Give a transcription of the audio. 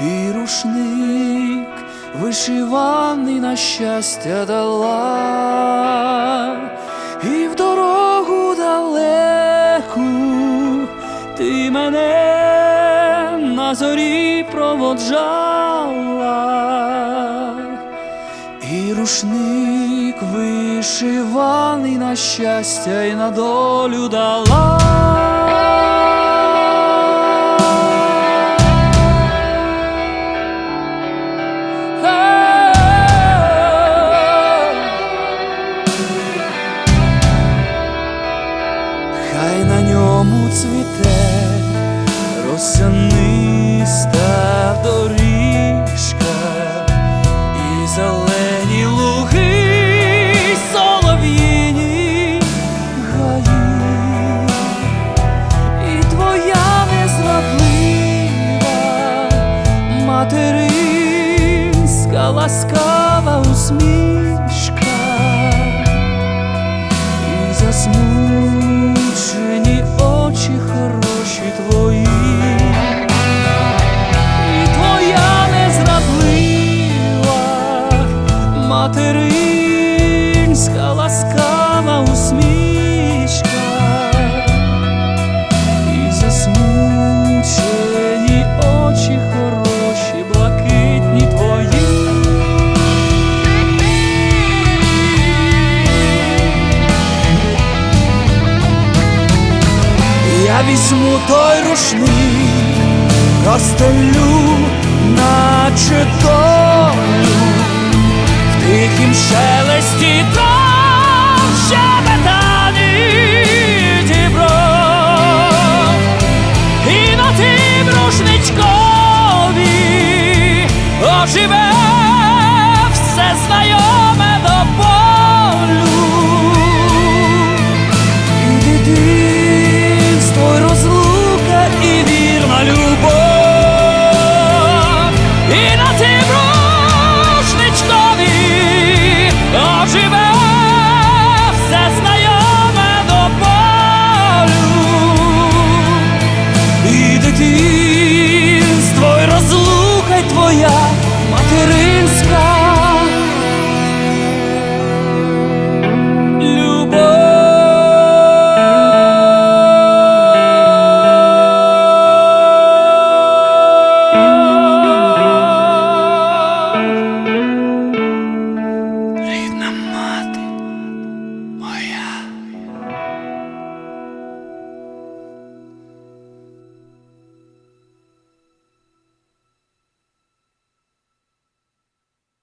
і рушник вишиваний на щастя дала, і в дорогу далеку ти мене на зорі проводжала, і рушник вишиваний на щастя і на долю дала. Хай на ньому цвіте росяниста доріжка і зелені луги, й солов'їні гаї, і твоя незрадлива материнська ласкава усмішка Я візьму той рушний, розстелю, наче долю в тихім шелесті ще метані дібро, і на тим рушничкові оживе все знайоме до полю. І